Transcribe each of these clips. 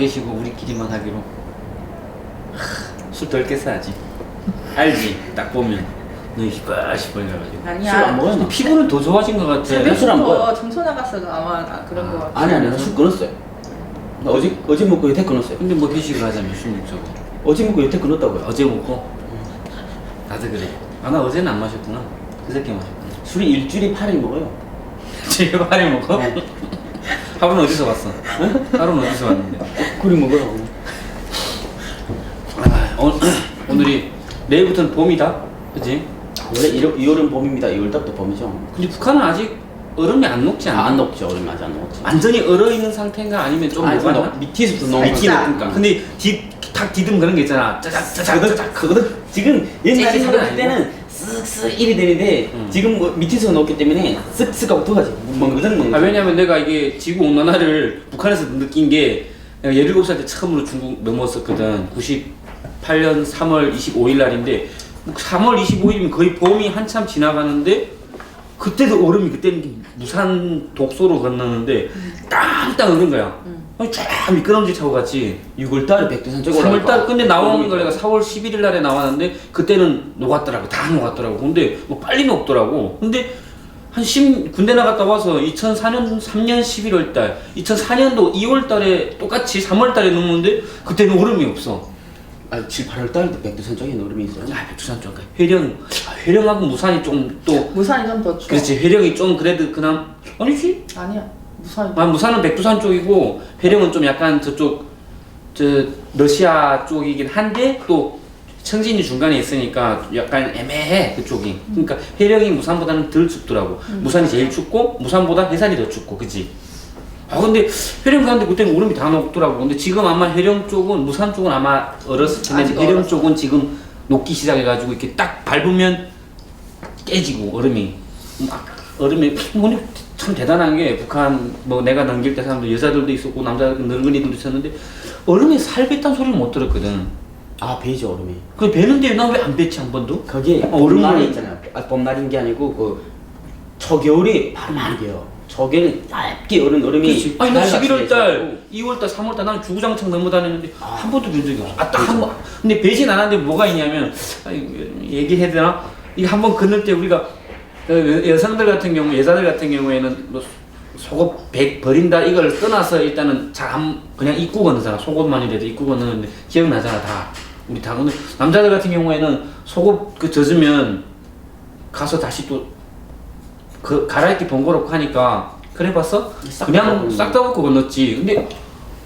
계시고 우리끼리만 하기로 술덜 깼어야지. 알지? 딱 보면 눈이 시뻘시뻘 해가지고. 아니야. 술안 먹었나? 피부는 더 좋아진 것 같아. 새벽 술안 먹어요. 새벽부터 정서 나갔어도 아마 아, 그런 거 같아. 아니 아니 나술 끊었어요. 나 어제 어제 먹고 여태 끊었어요. 근데 뭐 회식을 하자면 술 먹자고. 어제 먹고 여태 끊었다고요. 어제 먹고 나도 그래. 아 나 어제는 안 마셨구나. 그저께 마셨구나. 술이 일주일에 8일 먹어요. 빨리 먹어? 하루는 어디서 왔어? 하루는 어디서 왔는데? 그리 먹어요. 아, 오늘, 오늘이 내일부터는 봄이다, 그지? 원래 2월, 2월은 봄입니다. 2월 달부터 봄이죠. 근데 북한은 아직 얼음이 안 녹지 않아? 아, 안 녹죠. 얼마 안 녹죠. 완전히 얼어 있는 상태인가 아니면 좀 아니, 녹았나? 밑에서부터 녹 밑이 녹아. 녹으니까. 근데 뒤, 탁 디듬 그런 게 있잖아. 짜작 짜작 짜작. 그거든 지금 옛날에 찌질은 사갈 아니고. 때는 쓱쓱 일이 되는데 음. 지금 뭐 밑에서 녹기 때문에 쓱쓱 하고 터가지 멍그정 아, 멍그정 왜냐면 내가 이게 지구 온난화를 북한에서 느낀 게 내가 17살 때 처음으로 중국 넘었었거든. 98년 3월 25일 날인데 3월 25일이면 거의 봄이 한참 지나가는데 그때도 얼음이 그때는 무산 독소로 건너는데 땅땅 얼은 거야. 아니 쫙 미끄럼지 타고 갔지. 6월달 백두산 쪽 3월달 근데 나오는 걸 내가 4월 11일 날에 나왔는데 그때는 녹았더라고. 다 녹았더라고. 근데 뭐 빨리 녹더라고. 근데 한 10, 군대 나갔다 와서 2004년 3년 11월 달 2004년도 2월 달에 똑같이 3월 달에 녹는데 그때는 얼음이 없어. 아 7, 8월달 백두산 쪽에 얼음이 있어요 야 백두산 쪽 회령 아, 회령하고 무산이 좀 또 무산이 좀 더 추워. 그렇지. 회령이 좀 그래도 그나마 아니지? 아니야. 무산이. 아, 무산은 백두산 쪽이고 회령은 좀 약간 저쪽 저 러시아 쪽이긴 한데 또 청진이 중간에 있으니까 약간 애매해 그쪽이. 그러니까 회령이 무산보다는 덜 춥더라고. 무산이 제일 춥고 무산보다 해산이 더 춥고, 그지? 아 근데 회령 가는데 그때는 얼음이 다 녹더라고. 근데 지금 아마 회령 쪽은 무산 쪽은 아마 얼었을 텐데 아직 회령 얼었어. 쪽은 지금 녹기 시작해가지고 이렇게 딱 밟으면 깨지고 얼음이 막 얼음이 뭐 참 대단한 게 북한 뭐 내가 넘길 때 사람들 여자들도 있었고 남자 늙은이들도 있었는데 얼음에 살 뱉단 소리를 못 들었거든. 아 베이죠 얼음이 그 배는데 난왜안 뱉지 한 번도? 거기에 어, 얼음을- 봄날이 있잖아요 아, 봄날인 게 아니고 그 초겨울이 바로 돼요 초겨울에 얇게 얼은 얼음이. 아니 나 달같이 11월 달, 돼있고 2월 달, 3월 달 나는 주구장창 넘어 다녔는데 한 번도 본 적이 없어. 아딱 한 번. 근데 배신 안 하는데 뭐가 있냐면 아, 얘기해야 되나? 이거 한번 건널 때 우리가 그 여성들 같은 경우, 여자들 같은 경우에는 뭐 속옷 백 버린다 이걸 떠나서 일단은 잘한 그냥 입고 건너잖아. 속옷만이라도 입고 건너는데 기억나잖아 다. 우리 다 근데 남자들 같은 경우에는 속옷 그 젖으면 가서 다시 또 그 갈아입기 번거롭고 하니까 그래 봤어? 싹 그냥 다싹다 벗고 건넜지. 근데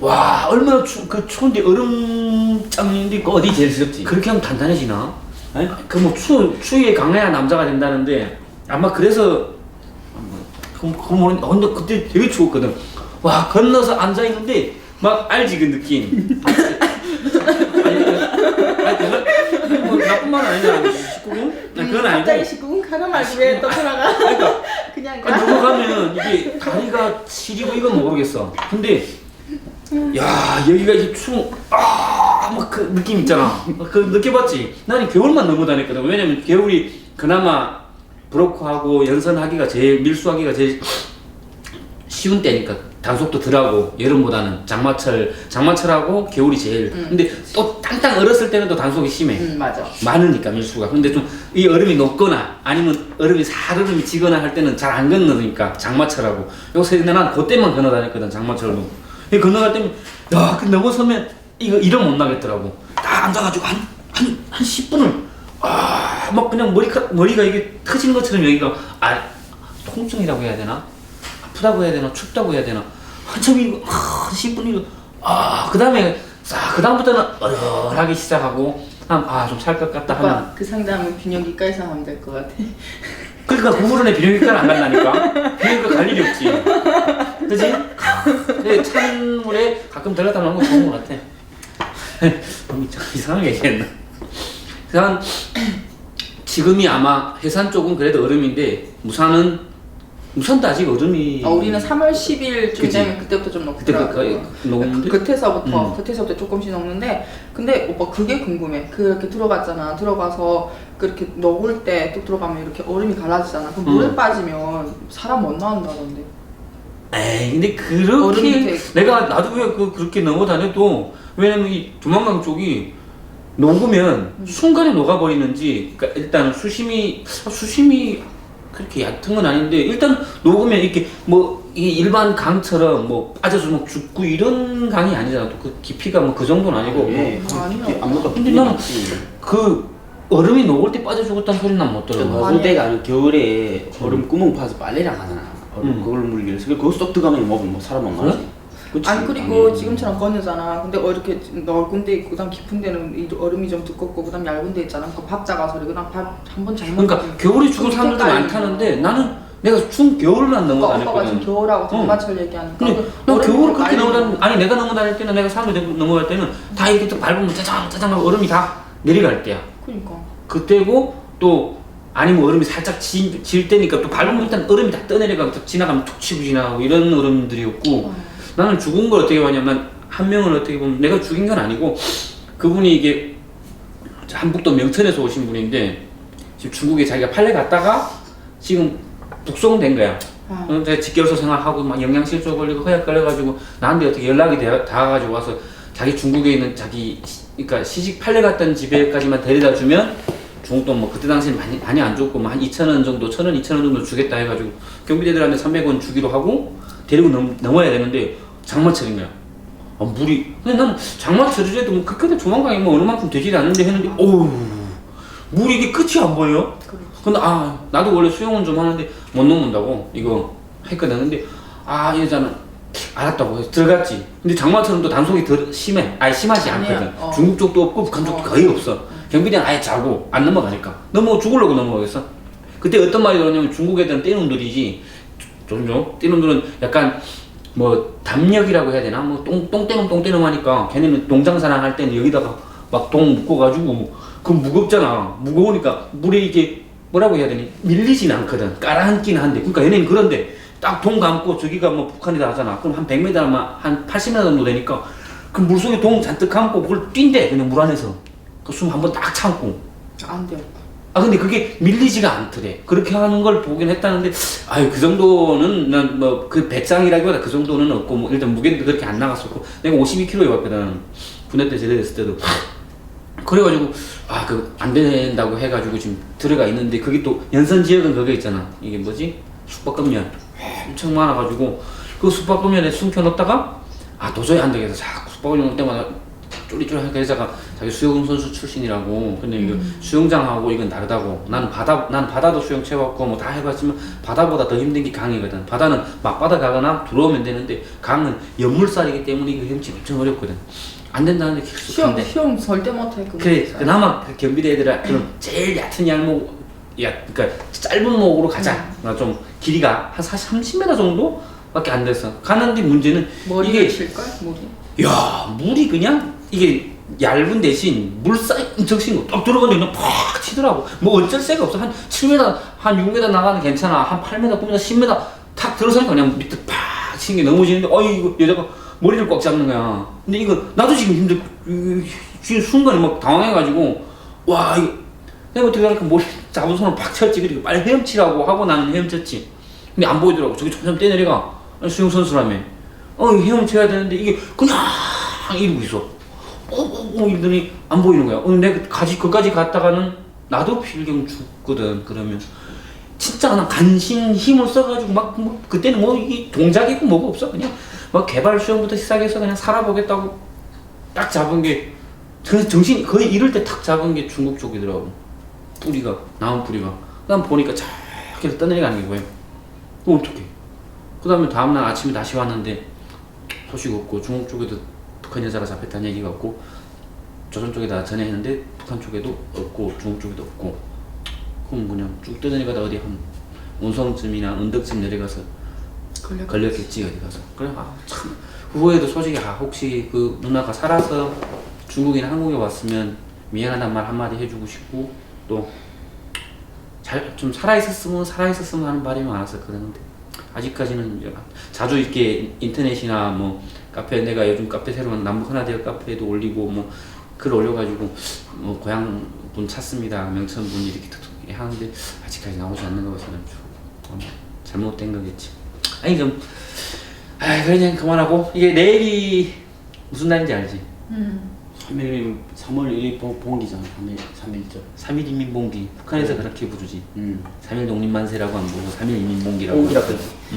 와 얼마나 추, 그 추운데 얼음장인데 그 어디 제일 습지 그렇게 하면 단단해지나? 에? 그뭐 추, 추위에 강해야 남자가 된다는데 아마 그래서 그, 그 모르 근데 그때 되게 추웠거든. 와 건너서 앉아 있는데 막 알지 그 느낌. 아니, 그- 아니 그, 뭐 말은 아니잖아. 19금? 네, 그건 아니고. 갑자기 19분 가나 말고 왜 또 돌아가? 그러니까 그냥 아니, 가. 넘어가면 이게 다리가 시리고 이건 모르겠어. 근데 야 여기가 이제 추, 아막 그 느낌 있잖아. 그 느껴봤지? 나는 겨울만 넘어 다녔거든. 왜냐면 겨울이 그나마 브로커하고 연선하기가 제일 밀수하기가 제일 쉬운 때니까 단속도 덜하고 여름보다는 장마철 장마철하고 겨울이 제일. 근데 또 땅땅 얼었을 때는 또 단속이 심해. 음 맞아. 많으니까 밀수가 근데 좀 이 얼음이 녹거나 아니면 얼음이 살얼음이 지거나 할 때는 잘 안 건너니까 장마철하고 요새 난 그때만 건너 다녔거든 장마철로 이 건너갈 때면 야그 넘어서면 이거 이름 못 나겠더라고 딱 앉아가지고 한 한 한 10분을 아 막 그냥 머리가 머리가 이게 터지는 것처럼 여기가 아 통증이라고 해야 되나? 아프다고 해야 되나? 춥다고 해야 되나? 한참 이거 아, 10분 이거 아 그 다음에 싹 그 다음부터는 얼얼하기 시작하고 아 좀 살 것 같다 하면. 오빠 그 상담은 비뇨기과에서 하면 될 것 같아. 그러니까 구부론에 비뇨기과를 안 간다니까. 비뇨기과 갈 일이 없지. 그지? 근데 찬물에 가끔 들어갔다 나오는 거 좋은 것 같아. 너무 참 이상하게 얘기했나 한 지금이 아마 해산 쪽은 그래도 얼음인데 무산은 우선도 아직 얼음이 아, 우리는 3월 10일쯤 그치. 되면 그때부터 좀 그때 녹더라고요. 그 녹는데 끝에서부터 음. 끝에서부터 조금씩 녹는데 근데 오빠 그게 궁금해 그렇게 들어갔잖아 들어가서 그렇게 녹을 때 또 들어가면 이렇게 얼음이 갈라지잖아 그럼 물에 음. 빠지면 사람 못 나온다던데 에이 근데 얼음이 그렇게 돼. 내가 나도 왜 그, 그렇게 넘어 다녀도 왜냐면 이 두만강 쪽이 녹으면 음. 순간에 녹아버리는지 그러니까 일단 수심이 아, 수심이 그렇게 얕은 건 아닌데 일단 녹으면 이렇게 뭐 이 일반 강처럼 뭐 빠져서 막 죽고 이런 강이 아니잖아 또 그 깊이가 뭐 그 정도는 아니고 예. 아니요. 아무도 근데 나는 그 얼음이 녹을 때 빠져 죽었다는 소리는 난 못 들어. 어느 때가 아니라 겨울에 얼음 구멍 파서 빨래랑 하잖아. 얼음 음. 그걸 물려서 그거 쏙 들어가면 먹으면 뭐 사람 안 나지. 그치? 아니 그리고 음. 지금처럼 건너잖아 근데 어, 이렇게 넓은 데 있고 그다음 깊은 데는 이 얼음이 좀 두껍고 그다음 얇은 데 있잖아 그 박자가 소리 그다음 밥한번 잘못 그러니까 겨울에 죽은 그 사람들도 많다는데 나는 내가 중 겨울만 넘어 오빠, 오빠가 지금 다녔거든. 겨울하고 장마철 얘기하니까 근데 그난 얼음이 겨울 그렇게 넘어 다니 아니 내가 넘어 다닐 때는 내가 사람들 넘어갈 때는 다 이렇게 또 밟으면 짜장 짜장 하고 얼음이 다 내려갈 때야. 그러니까 그때고 또 아니면 얼음이 살짝 지, 질 때니까 또 밟으면 일단 얼음이 다 떠내려가고 또 지나가면 툭 치고 지나가고 이런 얼음들이었고 나는 죽은 걸 어떻게 봤냐면 한 명은 어떻게 보면 내가 죽인 건 아니고 그분이 이게 한북도 명천에서 오신 분인데 지금 중국에 자기가 판례 갔다가 지금 북송된 거야. 아. 어, 제가 직결서 생활하고 막 영양실조 걸리고 허약 걸려가지고 나한테 어떻게 연락이 돼- 닿아가지고 와서 자기 중국에 있는 자기 시, 그러니까 시집 판례 갔던 집에까지만 데려다 주면 중국 돈뭐 그때 당시엔 많이 많이 안 줬고 뭐한 2천 원 정도, 천 원, 2천 원 정도 주겠다 해가지고 경비대들한테 300원 주기로 하고 데리고 넘, 넘어야 되는데 장마철인 거야. 아, 물이 근데 나는 장마철이라도 뭐 그렇게 조만간에 뭐 어느 만큼 되지 않는데 했는데 어우 물이 이게 끝이 안 보여. 그렇지. 근데 아 나도 원래 수영은 좀 하는데 못 넘는다고 이거 했거든 근데 아 여자는 알았다고 해서 들어갔지 근데 장마철은 또 단속이 덜 심해 아예 심하지 아니야. 않거든 어. 중국 쪽도 없고 북한 쪽도 어. 거의 없어 경비대는 아예 자고 안 넘어가니까 넘어 죽으려고 넘어가겠어 그때 어떤 말이 나오냐면 중국 애들은 떼놈들이지 좀좀 떼놈들은 약간 뭐 담력이라고 해야 되나? 뭐 똥 똥떼놈 똥떼놈 하니까 걔네는 동장사랑 할 때는 여기다가 막동 묶어가지고 그 무겁잖아. 무거우니까 물에 이게 뭐라고 해야 되니? 밀리진 않거든. 깔아앉기는 한데. 그러니까 얘네는 그런데 딱 동 감고 저기가 뭐 북한이다 하잖아. 그럼 한 100m만 한 80m 정도 되니까 그 물속에 동 잔뜩 감고 그걸 뛴대. 그냥 물 안에서. 그 숨 한번 딱 참고. 안 돼요 아 근데 그게 밀리지가 않더래. 그렇게 하는 걸 보긴 했다는데 아유 그 정도는 난 뭐 그 배짱이라기보다 그 정도는 없고 뭐 일단 무게도 그렇게 안 나갔었고 내가 52kg에 왔거든. 군대 때 제대했을 때도. 그래가지고 아 그 안 된다고 해가지고 지금 들어가 있는데 그게 또 연선 지역은 그게 있잖아. 이게 뭐지? 숙박금연 엄청 많아가지고 그 숙박금연에 숨겨놓다가 아 도저히 안 되겠어. 자꾸 숙박금연 올 때마다 쫄리쫄리하게 그러다가 자기 수영 선수 출신이라고. 근데 이거 수영장하고 이건 다르다고. 나는 바다 난 바다도 수영 채웠고 뭐 다 해봤지만 바다보다 더 힘든 게 강이거든. 바다는 막바다 가거나 들어오면 되는데 강은 연물살이기 때문에 이거 헤엄치 엄청 어렵거든. 안 된다는데 계속 시험 한대. 시험 절대 못해 그거 그래 그나마 그 경비대 애들아 그럼 제일 얕은 얄목 야 그러니까 짧은 목으로 가자. 나 좀 길이가 한 40, 30m 정도밖에 안 됐어 가는데 문제는 머리를 이게 칠걸 물이? 야 물이 그냥 이게 얇은 대신 물살이 엄청 신거 딱 들어가는데 그냥 팍 치더라고. 뭐 어쩔 새가 없어. 한 7m 한 6m 나가는 괜찮아. 한 8m 9m 10m 탁 들어서니까 그냥 밑에 팍 치는 게 넘어지는데 어이 이거 여자가 머리를 꽉 잡는 거야. 근데 이거 나도 지금 힘들 이- 지금 순간에 막 당황해가지고 와 이거 내가 어떻게 하니까 머리 잡은 손을 팍 쳤지. 그리고 빨리 헤엄치라고 하고 나는 헤엄쳤지. 근데 안 보이더라고. 저기 점점 떼내려가. 아니, 수영 선수라며. 어 헤엄쳐야 되는데 이게 그냥 이러고 있어 어, 어, 어 이러더니 안 보이는 거야. 어 내가 가지 거기까지 갔다가는 나도 필경 죽거든. 그러면 진짜 나 간신 힘을 써가지고 막, 뭐 그때는 뭐 이게 동작이고 뭐고 없어. 그냥 막 개발 수영부터 시작해서 그냥 살아보겠다고 딱 잡은 게그 정신 거의 이럴 때 탁 잡은 게 중국 쪽이더라고. 뿌리가 나온 뿌리가. 그다음 보니까 저렇게 떠내려가는 게 보여 그럼 어떡해. 그 다음에 다음날 아침에 다시 왔는데 소식 없고 중국 쪽에도 북한 여자가 잡혔다는 얘기가 없고 조선 쪽에다 전해했는데 북한 쪽에도 없고 중국 쪽에도 없고 그럼 그냥 쭉 떠내려가다 어디 한 운성쯤이나 은덕쯤 내려가서 걸려 걸렸겠지 어디 가서. 그래 아참. 후보에도 솔직히 아 혹시 그 누나가 살아서 중국이나 한국에 왔으면 미안하단 말 한마디 해주고 싶고 또 잘 좀 살아 있었으면 살아 있었으면 하는 말이 많았었거든 근데 아직까지는 자주 이렇게 인터넷이나 뭐 카페 내가 요즘 카페 새로운 남북 하나대학 카페에도 올리고 뭐 글 올려가지고 뭐 고향 분 찾습니다 명천 분 이렇게 툭툭 하는데 아직까지 나오지 않는 것은 좀 어, 잘못된 거겠지 아니 좀 아, 그냥 그만하고 이게 내일이 무슨 날인지 알지? 음. 3일 3월 1일 봉- 봉기잖아 3일 3일절. 3일 인민봉기. 북한에서 그렇게 부르지. 음. 3일 독립만세라고 안 부르고 3일 인민봉기라고. 봉기라고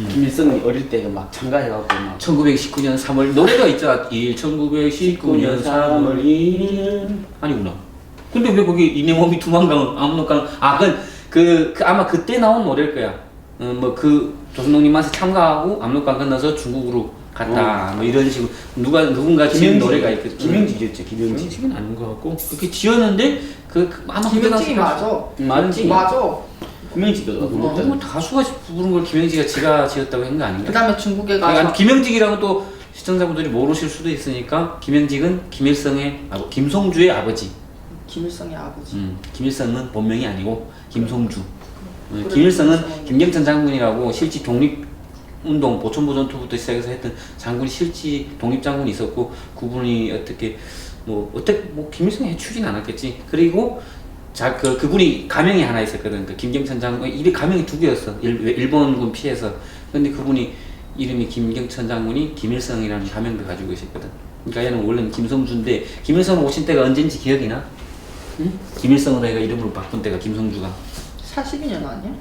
김일성이 어릴 때 막 참가해갖고 막. 1919년 3월 노래가 있잖아 1 1919년 3월 1일 아니구나. 근데 왜 거기 이내 몸이 두만강 아무노강 아그 그, 그 아마 그때 나온 노래일 거야. 어, 뭐그 조선독립만세 참가하고 압록강 끝나서 중국으로 갔다 뭐 이런 식으로 누가 누군가 지은 노래가 있거든 김영직이었죠 김영직 김영직은 아닌 것 같고 그렇게 지었는데 그, 그 아마 당시 맞아. 음, 맞지 맞아. 김영직도 어. 뭐, 뭐 가수가 부른 걸 김영지가 지가 지었다고 한 거 아닌가? 그다음에 중국에 그러니까 가서 김영직이라면 또 시청자분들이 모르실 수도 있으니까 김영직은 김일성의 아버, 김송주의 아버지. 김일성의 아버지. 음, 김일성은 본명이 아니고 김송주. 음, 그래, 김일성은 김일성은. 김경천 장군이라고 실지 독립 운동 보천보 전투부터 시작해서 했던 장군이 실지 독립 장군이 있었고 그분이 어떻게 뭐 어떻게 뭐 김일성이 해주진 않았겠지. 그리고 자, 그, 그분이 가명이 하나 있었거든. 그 김경천 장군, 이름 가명이 두 개였어. 일, 일본군 피해서. 근데 그분이 이름이 김경천 장군이 김일성이라는 가명도 가지고 계셨거든. 그러니까 얘는 원래는 김성주인데, 김일성 오신 때가 언젠지 기억이 나? 응? 김일성으로 얘가 이름으로 바꾼 때가 김성주가. 42년 아니야?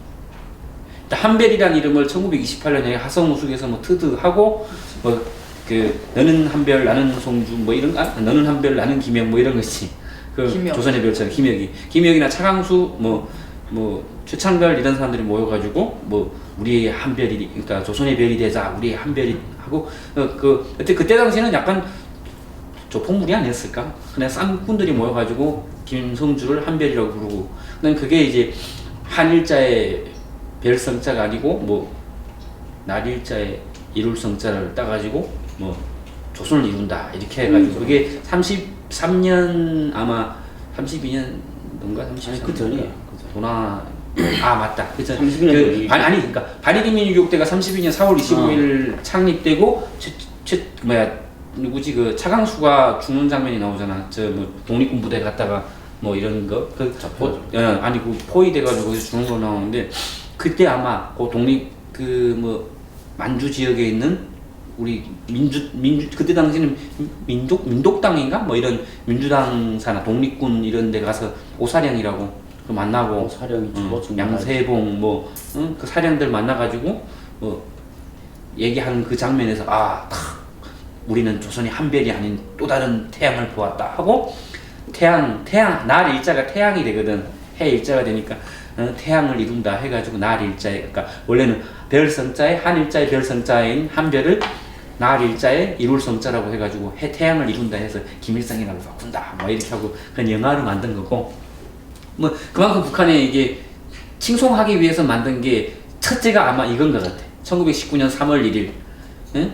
한별이라는 이름을 1928년에 하성우숙에서 뭐 트드하고 뭐그 너는 한별 나는 송주 뭐 이런 아 너는 한별 나는 김영 뭐 이런 것이 그 김영. 조선의 별처럼 김혁이 김혁이나 차강수 뭐뭐 최창별 이런 사람들이 모여가지고 뭐 우리의 한별이 그러니까 조선의 별이 되자 우리의 한별이 하고 어 그 그때 그때 당시에는 약간 조폭물이 아니었을까? 그냥 쌍꾼들이 모여가지고 김성주를 한별이라고 부르고 난 그게 이제 한일자의 별성자가 아니고 뭐 날일자의 이룰 성자를 따가지고 뭐 조선을 이룬다. 이렇게 해가지고 그게 33년 아마 32년인가? 33년 아니, 그 전이에요. 도나 아 맞다. 32년 그 전이지. 반, 아니 그러니까 반일인민 유교대가 32년 4월 25일 창립되고 최, 최 뭐야 누구지? 그 차강수가 죽는 장면이 나오잖아. 저 뭐 독립군 부대 갔다가 뭐 이런 거그. 예, 아니 그 포위돼가지고 죽는 거 나오는데 그때 아마 그 독립 그 뭐 만주 지역에 있는 우리 민주 민주 그때 당시는 민족 민독당인가? 뭐 이런 민주당 사나 독립군 이런 데 가서 오사령이라고 그 만나고 어, 사령이 응, 죽었지. 양세봉 뭐그 사령들 만나가지고 뭐 얘기하는 그 장면에서 아 탁, 우리는 조선이 한 별이 아닌 또 다른 태양을 보았다 하고 태양 태양 날 일자가 태양이 되거든. 해 일자가 되니까 어, 태양을 이룬다 해가지고 날 일자에 그러니까 원래는 별 성자에 한 일자의 별 성자인 한 별을 날 일자에 이룰 성자라고 해가지고 해 태양을 이룬다 해서 김일성이라고 바꾼다 뭐 이렇게 하고 그런 영화를 만든 거고 뭐 그만큼 북한에 이게 칭송하기 위해서 만든 게 첫째가 아마 이건 것 같아. 1919년 3월 1일, 응?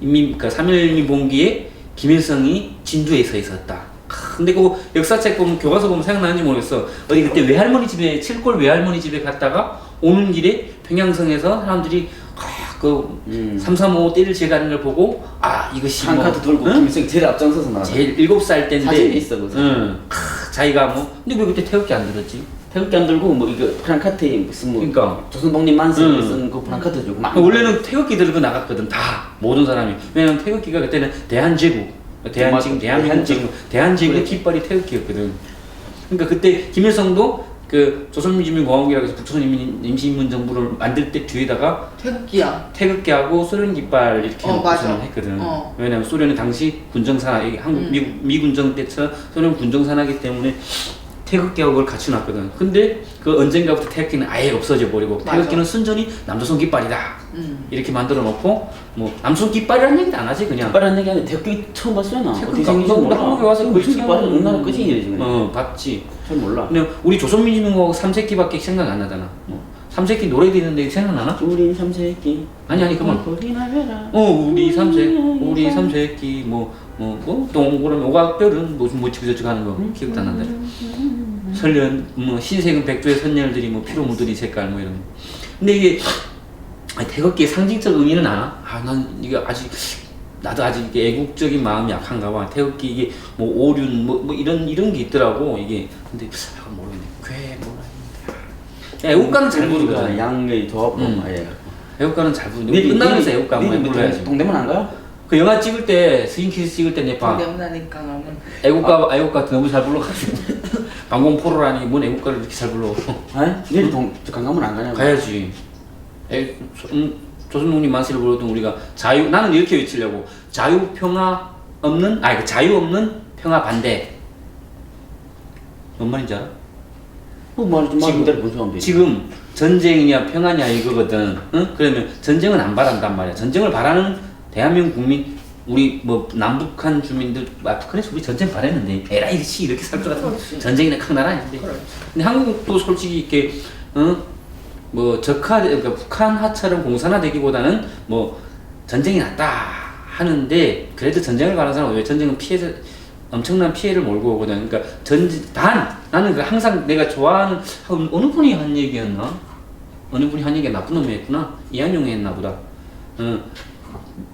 인민 그3.1 봉기에 김일성이 진주에 서 있었다. 크, 근데 그 역사책 보면 교과서 보면 생각나는지 모르겠어. 어디 그때 외할머니 집에 칠골 외할머니 집에 갔다가 오는 길에 평양성에서 사람들이 아, 그 음. 335 띠를 지어가는 걸 보고 아 이것이 뭐 한카드 돌고 응? 김일성이 제일 앞장서서 나와 제일 일곱 살 때인데 사진이 있어, 그 사진. 응. 크, 자기가 뭐 근데 왜 그때 태극기 안 들었지? 태극기 안 들고 뭐 이거 프랑카트에 무슨 뭐 그러니까. 조선 독립 만세 응. 쓴그 프랑카트 주고 막 원래는 태극기 들고 나갔거든 다 모든 사람이 왜냐면 태극기가 그때는 대한제국 대한 지금 맞아. 대한민국 대한제국. 대한제국의 그래. 깃발이 태극기였거든 그러니까 그때 김일성도 그 조선민주주의공화국이라고 해서 북조선인민임시인민정부를 만들 때 뒤에다가 태극기야. 태극기하고 소련 깃발 이렇게 어, 맞아. 놓고서는 했거든. 어. 왜냐면 소련은 당시 군정산하, 한국 음. 미, 미 군정 때처 소련 군정산하기 때문에 태극기하고 같이 놨거든. 근데 그 언젠가부터 태극기는 아예 없어져 버리고 맞아. 태극기는 순전히 남조선 깃발이다. 음. 이렇게 만들어 놓고 뭐 남조선 깃발이라는 얘기도 안 하지 그냥. 깃발한 얘기 하는데 태극기 처음 태극기 어떻게 생긴지 나 몰라 한국에 와서 무슨 그걸 깃발은 우리나라 끝이 지금 어 봤지. 잘 몰라 근데 우리 조선민주공화국 삼세끼밖에 생각 안 나잖아. 뭐 삼세끼 노래도 있는데 생각나나? 우린 삼세끼 아니 아니 그만. 어 우리 삼세 우리 삼세끼 뭐뭐뭐 동그란 오각별은 무슨 뭐 저저저 하는 거 기억도 안 난다. 설련 뭐 흰색은 백조의 선열들이 뭐 피로 묻으리 색깔 뭐 이런. 거. 근데 이게 태극기의 상징적 의미는 알아? 아, 난 이게 아직 나도 아직 이게 애국적인 마음이 약한가 봐. 태극기 이게 뭐 오륜 뭐, 뭐 이런 이런 게 있더라고 이게. 근데 아, 모르겠네. 괴 했는데. 애국가는 잘 부르거든. 양의 도합 음. 예. 애국가는 잘 부르는데 끝나면서 애국가 한번 불러야지. 동대문 안 가요? 그 영화 찍을 때 스윙키스 찍을 때 내봐 때문하니까 나는 애국가 애국가 너무 잘 불러가지고 방공 포로라니 뭔 애국가를 이렇게 잘 불러. 아니 내일 동 강남은 안 가냐고. 가야지. 에, 음, 조선독립 만세를 부르던 우리가 자유 나는 이렇게 외치려고 자유 평화 없는 아니 그 자유 없는 평화 반대. 뭔 말인지 알아? 뭐 말좀 말 지금- 그대로 분석하면 되지. 지금 전쟁이냐 평화냐 이거거든. 응? 그러면 전쟁은 안 바란단 말이야. 전쟁을 바라는 대한민국 국민 우리 뭐 남북한 주민들 아 북한에서 우리 전쟁 바랬는데 에라이 씨 이렇게 살것 그렇지. 전쟁이나 큰 나라 아닌데. 그렇지. 근데 한국도 솔직히 이렇게 어? 뭐 적화 그러니까 북한화처럼 공산화되기보다는 뭐 전쟁이 낫다 하는데 그래도 전쟁을 가는 사람은 왜 전쟁은 피해 엄청난 피해를 몰고 오거든. 그러니까 전단 나는 그 항상 내가 좋아하는 아, 어느 분이 한 얘기였나? 어느 분이 한 얘기가 나쁜 놈이 했구나. 이한용이 했나 보다. 어,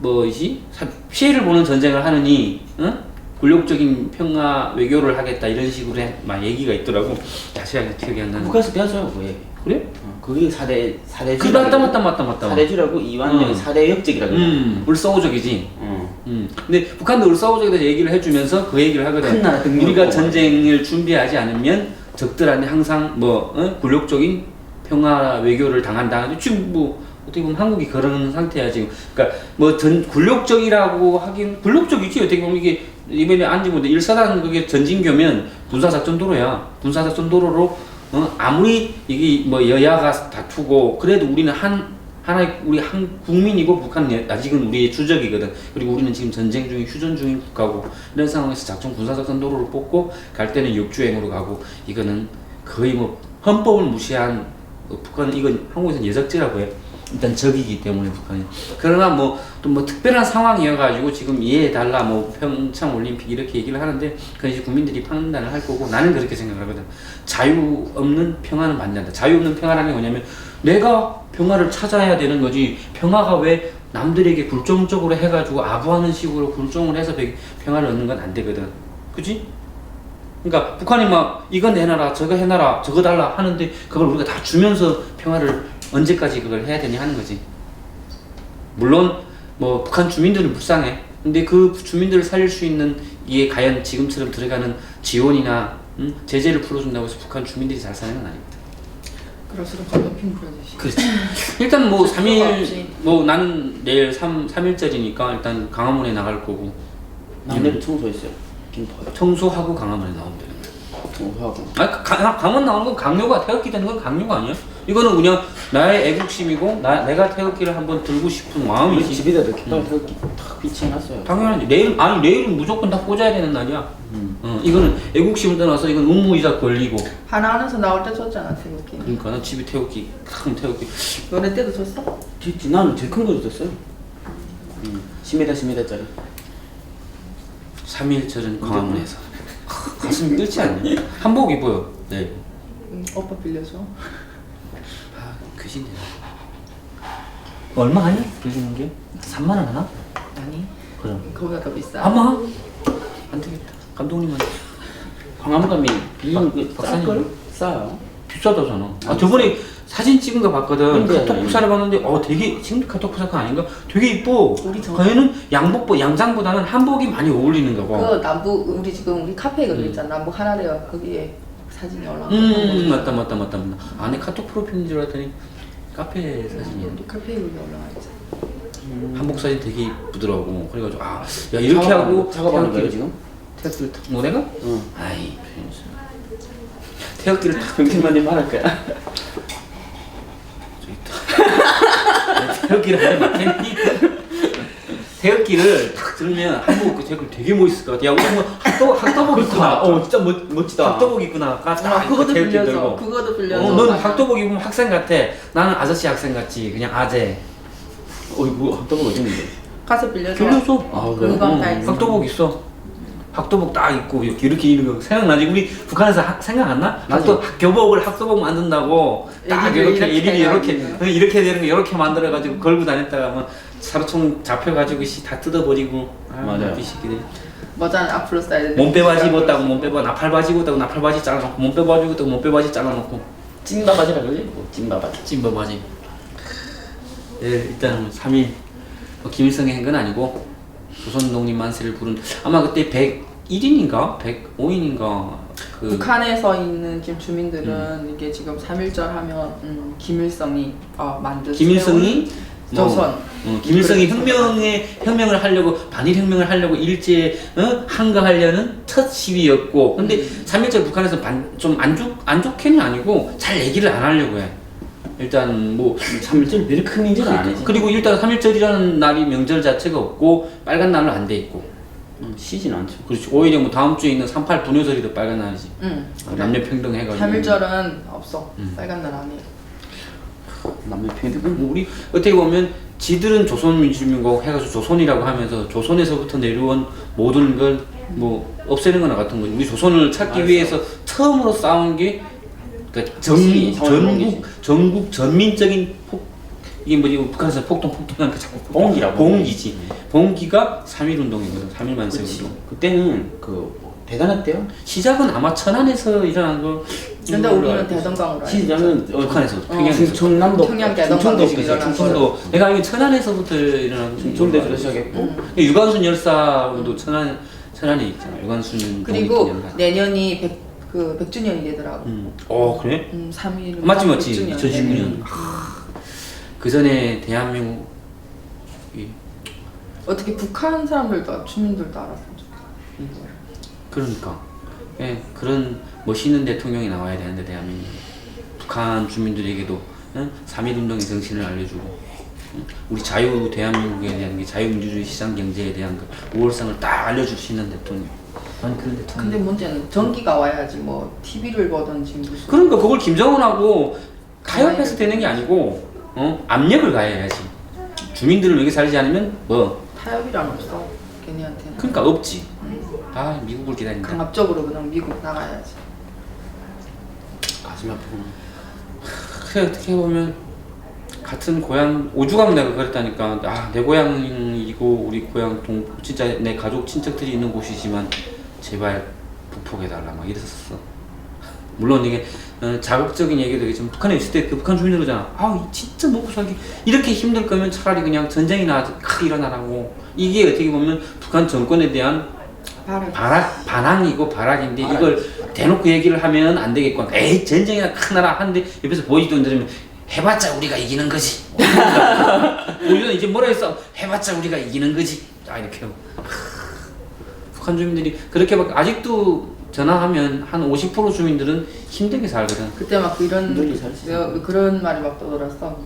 뭐지? 사- 피해를 보는 전쟁을 하느니 어? 굴욕적인 평화 외교를 하겠다 이런 식으로 해, 막 얘기가 있더라고. 다시 기억이 안 나는. 북한에서 배웠어요 그 얘기. 그래? 어, 그게 사대 사대주. 그 맞다 맞다 맞다 맞다. 사대주라고 이완용이 음. 사대 역적이라고. 그래. 음, 울사오적이지. 어. 음. 근데 북한도 울사오적에 대해서 얘기를 해주면서 그 얘기를 하거든. 큰 나라 우리가 전쟁을 준비하지 않으면 적들한테 항상 뭐 어? 굴욕적인 평화 외교를 당한다. 지금 뭐 어떻게 보면 한국이 그런 상태야 지금. 그러니까 뭐 전 굴욕적이라고 하긴 굴욕적이지 어떻게 보면 이게 이번에 안지고 일사단 그게 전진교면 군사작전 도로야. 군사작전 도로로 어? 아무리 이게 뭐 여야가 다투고 그래도 우리는 한 하나의 우리 한 국민이고 북한은 아직은 우리의 주적이거든. 그리고 우리는 지금 전쟁 중인 휴전 중인 국가고 이런 상황에서 작전 군사작전 도로를 뽑고 갈 때는 역주행으로 가고 이거는 거의 뭐 헌법을 무시한 어, 북한은 이건 한국에서는 예적지라고 해. 일단 적이기 때문에 북한이. 그러나 뭐또뭐 특별한 상황이어가지고 지금 이해해 달라 뭐 평창 올림픽 이렇게 얘기를 하는데 그건 이제 국민들이 판단을 할 거고 나는 그렇게 생각하거든. 자유 없는 평화는 반대한다. 자유 없는 평화라는 게 뭐냐면 내가 평화를 찾아야 되는 거지. 평화가 왜 남들에게 굴종적으로 해가지고 아부하는 식으로 굴종을 해서 배- 평화를 얻는 건 안 되거든. 그지? 그러니까 북한이 막 이거 내놔라 저거 해놔라 저거 달라 하는데 그걸 우리가 다 주면서 평화를 언제까지 그걸 해야 되냐 하는 거지. 물론 뭐 북한 주민들은 불쌍해. 근데 그 주민들을 살릴 수 있는 이게 과연 지금처럼 들어가는 지원이나 음, 제재를 풀어준다고 해서 북한 주민들이 잘 사는 건 아닙니다. 그럴수록 좀 높임 풀어주시. 그렇지. 일단 뭐 수가 3일 없지. 뭐 나는 내일 3 3일짜리니까 일단 강화문에 나갈 거고 나 내일 청소했어요. 김포에. 청소하고 강화문에 나오면 되는 거야. 청소하고. 아, 그 강, 강원 나오는 건 강요가 태극기 되는 건 강요가 아니야? 이거는 그냥 나의 애국심이고 나 내가 태극기를 한번 들고 싶은 우리 마음이지. 집에다 깃발 태극기 탁 비치해놨어요. 당연하지. 내일 아니 내일은 무조건 다 꽂아야 되는 날이야. 음. 어, 이거는 애국심을 떠나서 이건 의무이자 권리고. 하나 안에서 나올 때 줬잖아 태극기. 그러니까 나 집에 태극기 큰 태극기. 너네 때도 줬어? 진짜 나는 제일 큰 거 줬어요. 음. 10m 10m짜리. 3일절은 강화문에서. 가슴이 끓지 않냐? 한복 입어요. 네. 응, 오빠 빌려줘. 아, 귀신이네. 얼마 하니? 빌리는 게? 3만 원 하나? 아니 그럼. 거기가 더 비싸. 아마 안 되겠다. 감독님한테 광화문 가면 빌리는 그 박사님. 쌀걸? 싸요. 비싸다잖아. 아 저번에 사진 찍은 거 봤거든. 근데 카톡 아니. 부사를 봤는데 어 되게 지금 카톡 부사가 아닌가? 되게 이뻐. 우리 저- 걔는 양복 양장보다는 한복이 많이 어울리는 거 봐. 그 남북 우리 지금 우리 카페 그거 있잖아 남북 하나래요 거기에 사진이 올라와. 음 맞다 맞다 맞다 맞다. 안에 카톡 프로필인 줄 알았더니 카페 사진이야. 우리 카페에 그게 올라와 있어. 한복 사진 되게 이쁘더라고. 그래가지고 아 야 이렇게 작업하는 하고 거- 작업하는 거예요 지금? 태극기를 탁. 뭐 내가? 응. 아이 변수. 태극기를 탁 병신만이 말할 거야. 저기 있다. 태극기를 하지 마겠니? 태극기를 탁 들면 한국 그 태극기 되게 멋있을 것 같아. 야, 우리 뭐 학도복 학도복 입고 나. 어 진짜 멋 멋지다. 학도복 입고 나가. 아, 그것도 빌려줘. 그것도 빌려줘. 어, 넌 학도복 입으면 학생 같아. 나는 아저씨 학생 같지. 그냥 아재. 어이구 학도복 어디 있는데? 가서 빌려줘. 빌려줘. 아 그래. 그거 응. 학도복 있어. 학도복 딱 입고 이렇게 이렇게 입는 거 생각나지? 우리 북한에서 학- 생각 안 나? 학도 교복을 학도복 만든다고 딱 애기들 이렇게 이렇게 이렇게 이렇게 해가지고. 이렇게 되는 거 이렇게 만들어 가지고 걸고 다녔다가 뭐 사료통 잡혀 가지고 씨다 뜯어버리고 아, 맞아요. 이 새끼들 맞아 앞으로 스타일. 몸빼 바지 입었다고 몸빼 바 나팔 바지 입었다고 나팔 바지 잘라놓고 몸빼 바지 입었다고 몸빼 바지 잘라놓고 찐바 바지라 그러지? 뭐 찐바 바지. 찐버 바지. 네 일단은 3일 뭐 김일성이 한 건 아니고 조선 독립 만세를 부른 아마 그때 101인인가 105인인가 그 북한에서 있는 지금 주민들은 이게 지금 3.1절 하면 음, 김일성이 어, 만든 김일성이 뭐, 조선. 어, 김일성이. 혁명에 혁명을 하려고 반일 혁명을 하려고 일제 어? 한가하려는 첫 시위였고 근데 음. 3.1절 북한에서 좀안 좋, 안 좋게는 아니고 잘 얘기를 안 하려고 해 일단 뭐 3일절 별큰 문제는 아니지. 그리고 일단 3.1절이라는 날이 명절 자체가 없고 빨간 날로 안 돼 있고 음, 쉬진 않죠. 그렇지 오히려 뭐 다음 주에 있는 38 분효절이 더 빨간 날이지 응. 어, 남녀 평등 해가지고 3.1절은 없어. 음. 빨간 날 아니에요. 남녀 평등. 뭐 우리 어떻게 보면 지들은 조선민주민국 해가지고 조선이라고 하면서 조선에서부터 내려온 모든 걸 뭐 없애는 거나 같은 거지. 우리 조선을 찾기 맞아. 위해서 처음으로 싸운 게 그러니까 전. 전국 전국 전민적인 폭 이게 뭐지 북한에서 폭동 폭동하는 그 자꾸. 봉기라고. 봉기지. 봉기가 3.1 운동이거든. 3.1 만세 그렇지. 운동. 그때는 그 대단했대요. 시작은 아마 천안에서 일어난 거. 근데 우리는 대동강으로 알죠. 시장은 어, 북한에서 어, 평양에서. 충청남도 평양 대동강 충청도 지금 그죠. 일어난 충청도 내가 알기로 천안에서부터 일어난 충청도에서 시작했고 음. 유관순 열사도 천안 천안에 있잖아. 유관순 그리고 동이 열사. 내년이 백, 그 100주년이 되더라고. 음. 어 그래? 음, 3일. 맞지 맞지. 2019년. 음. 그 전에 대한민국 이 어떻게 북한 사람들도 주민들도 알았으면 좋겠어. 그러니까 예, 그런 멋있는 대통령이 나와야 되는데 대한민국 북한 주민들에게도 응? 3.1 운동의 정신을 알려주고 응? 우리 자유 대한민국에 대한 게 자유민주주의 시장 경제에 대한 그 우월성을 딱 알려줄 수 있는 대통령. 난 그런 대통령. 근데 문제는 전기가 와야지 뭐 TV를 보든지 무슨. 그러니까 그걸 김정은하고 타협해서 되는 게 아니고 어? 압력을 가해야지. 주민들을 여기 살지 않으면 뭐 타협이란 없어. 걔네한테는. 그러니까 없지. 아 미국을 기다린다. 강압적으로 그냥 미국 나가야지. 가슴 아프구나. 그래 어떻게 보면 같은 고향 오죽하면 내가 그랬다니까 아 내 고향이고 우리 고향 동 진짜 내 가족 친척들이 있는 곳이지만 제발 북폭해 달라 막 이랬었어 물론 이게 어, 자극적인 얘기도 되겠지만 북한에 있을 때 그 북한 주민들 그러잖아 아 진짜 먹고 살기 이렇게 힘들 거면 차라리 그냥 전쟁이나 크게 일어나라고. 이게 어떻게 보면 북한 정권에 대한 바로. 발악, 반항이고 발악인데 발악. 이걸 대놓고 얘기를 하면 안 되겠고 에이 전쟁이나 큰 나라. 하는데 옆에서 보이지도 않으면 해봤자 우리가 이기는 거지. 우리는 이제 뭐라 했어 해봤자 우리가 이기는 거지. 딱 이렇게 북한 주민들이 그렇게 막 아직도 전화하면 한 50% 주민들은 힘들게 살거든 그때 막 이런 그- 그런 말이 막 떠돌았어.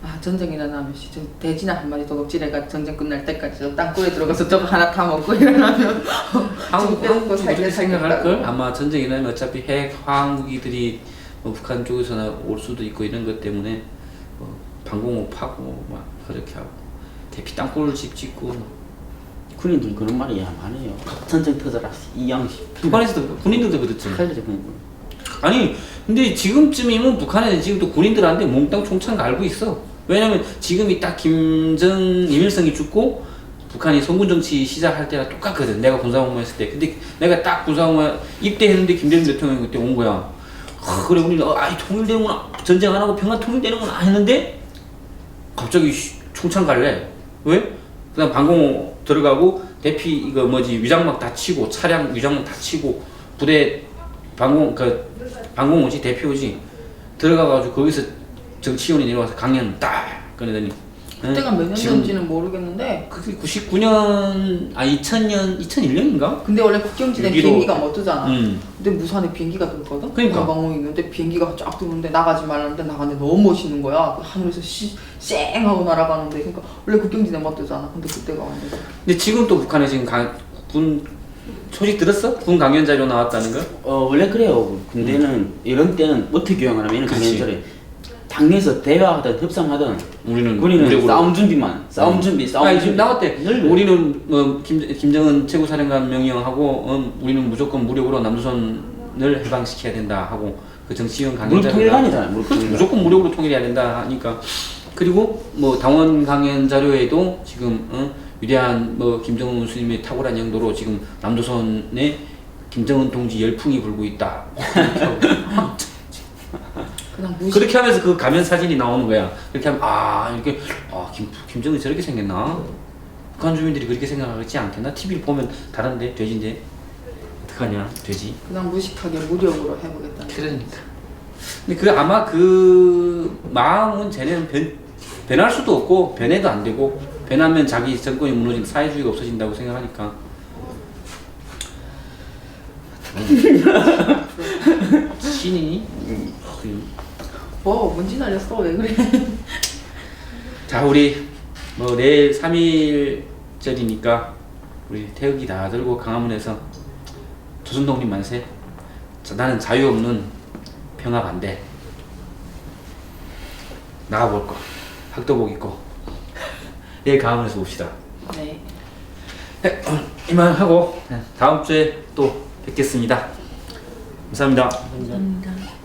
아 전쟁 일어나면 씨, 저 돼지나 한 마리 도둑질해가 전쟁 끝날 때까지 저 땅굴에 들어가서 저거 하나 다 먹고 일어나면 한국 지금 한국 살게 그렇게 생각할. 걸 아마 전쟁이 일어나면 어차피 핵 화학무기들이 뭐 북한 쪽에서나 올 수도 있고 이런 것 때문에 뭐 방공호 파고 막 그렇게 하고 대피 땅굴 집 짓고 군인들 그런 말이 많아요. 전쟁 터져라 이 양식. 북한에서도 군인들도 칼리지. 그런 거. 아니 근데 지금쯤이면 북한에 지금도 군인들한테 몽땅 총창 갈고 있어. 왜냐면 지금이 딱 김정 임일성이 죽고 북한이 송군 정치 시작할 때랑 똑같거든. 내가 군사복무 했을 때. 근데 내가 딱 군사복무 입대했는데 김대중 대통령이 그때 온 거야. 아, 그래 우리는 어, 아이 통일되는구나. 전쟁 안 하고 평화 통일되는구나 했는데 갑자기 씨, 총창 갈래 왜? 그다음 방공 들어가고 대피 이거 뭐지 위장막 다 치고 차량 위장막 다 치고 부대 방공 그 방공 오지 대피 오지. 들어가가지고 거기서 정치원이 내려와서 강연 딱 꺼내더니 그때가 몇년 전지는 모르겠는데 그게 99년 아 2000년 2001년인가? 근데 원래 국경지대 비행기가 못 뜨잖아. 음. 근데 무산에 비행기가 돌거든. 그러니까. 방공 있는데 비행기가 쫙 뜨는데 나가지 말라는데 나가는데 너무 멋있는 거야. 그 하늘에서 씨, 쌩 하고 날아가는데 그러니까 원래 국경지대 못 뜨잖아. 근데 그때가 완전 근데 지금 또 북한에 지금 가, 군 소식 들었어? 군 강연 자료 나왔다는 거? 어 원래 그래요. 군대는 이런 때는 어떻게 교양을 하면 그치. 강연절에 당내에서 대화하든 협상하든 우리는 우리는 무력으로. 싸움 준비만 싸움 준비 싸움 준비 지금 나왔대. 늘 그래. 우리는 뭐 김, 김정은 최고사령관 명령하고 어, 우리는 무조건 무력으로 남조선을 해방시켜야 된다 하고 그 정치위원 무릎 강연자가 통일관이잖아요 무릎 그렇죠. 통일관 무조건 무력으로 통일해야 된다 하니까 그리고 뭐 당원 강연 자료에도 지금 어, 위대한 뭐 김정은 스님의 탁월한 영도로 지금 남조선에 김정은 동지 열풍이 불고 있다. 그냥 무시. 그렇게 하면서 그 가면 사진이 나오는 거야. 이렇게 하면 아 이렇게 아 김, 김정은 저렇게 생겼나? 북한 주민들이 그렇게 생각하지 않겠나? TV를 보면 다른데 돼지인데 어떡하냐 돼지. 그냥 무식하게 무력으로 해보겠다. 그러니까. 근데 그 아마 그 마음은 쟤네는 변, 변할 수도 없고 변해도 안 되고 변하면 자기 정권이 무너진 사회주의가 없어진다고 생각하니까. 신이 그 뭐 뭔지 날렸어. 왜 그래? 자 우리 뭐 내일 3일절이니까 우리 태극기 다 들고 강화문에서 조선독립 만세. 자, 나는 자유 없는 평화 반대. 나가볼 거. 학도복 입고. 내일 강화문에서 봅시다. 네. 네, 이만 하고 다음 주에 또 뵙겠습니다. 감사합니다. 감사합니다.